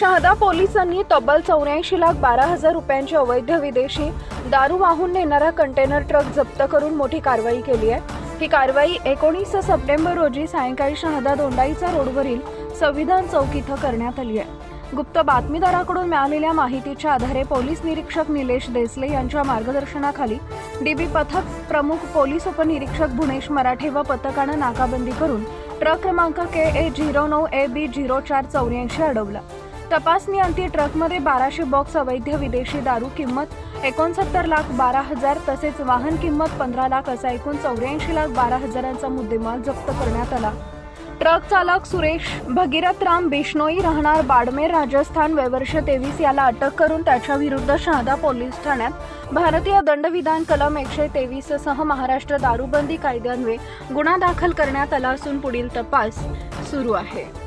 शहादा पोलिसांनी तब्बल चौऱ्याऐंशी लाख बारा हजार रुपयांची अवैध विदेशी दारू वाहून नेणारा कंटेनर ट्रक जप्त करून मोठी कारवाई केली आहे. ही कारवाई एकोणीस सप्टेंबर रोजी सायंकाळी शहादा दोंडाईचा रोडवरील संविधान चौक इथं करण्यात आली आहे. गुप्त बातमीदाराकडून मिळालेल्या माहितीच्या आधारे पोलीस निरीक्षक निलेश देसले यांच्या मार्गदर्शनाखाली डीबी पथक प्रमुख पोलीस उपनिरीक्षक भुनेश मराठे व पथकानं नाकाबंदी करून ट्रक क्रमांक के ए झिरो नऊ ए बी झिरो चार चौऱ्याऐंशी अडवला. तपासणी अंती ट्रकमध्ये बाराशे बॉक्स अवैध विदेशी दारू किंमत एकोणसत्तर लाख बारा हजार तसेच वाहन किंमत पंधरा लाख असा एकूण चौऱ्याऐंशी लाख बारा हजारांचा मुद्देमाल जप्त करण्यात आला. ट्रक चालक सुरेश भगीरथराम बिश्नोई राहणार बाडमेर राजस्थान वयवर्ष तेवीस याला अटक करून त्याच्या विरुद्ध शहादा पोलीस ठाण्यात भारतीय दंडविधान कलम एकशे तेवीस सह महाराष्ट्र दारूबंदी कायद्यान्वये गुन्हा दाखल करण्यात आला असून पुढील तपास सुरू आहे.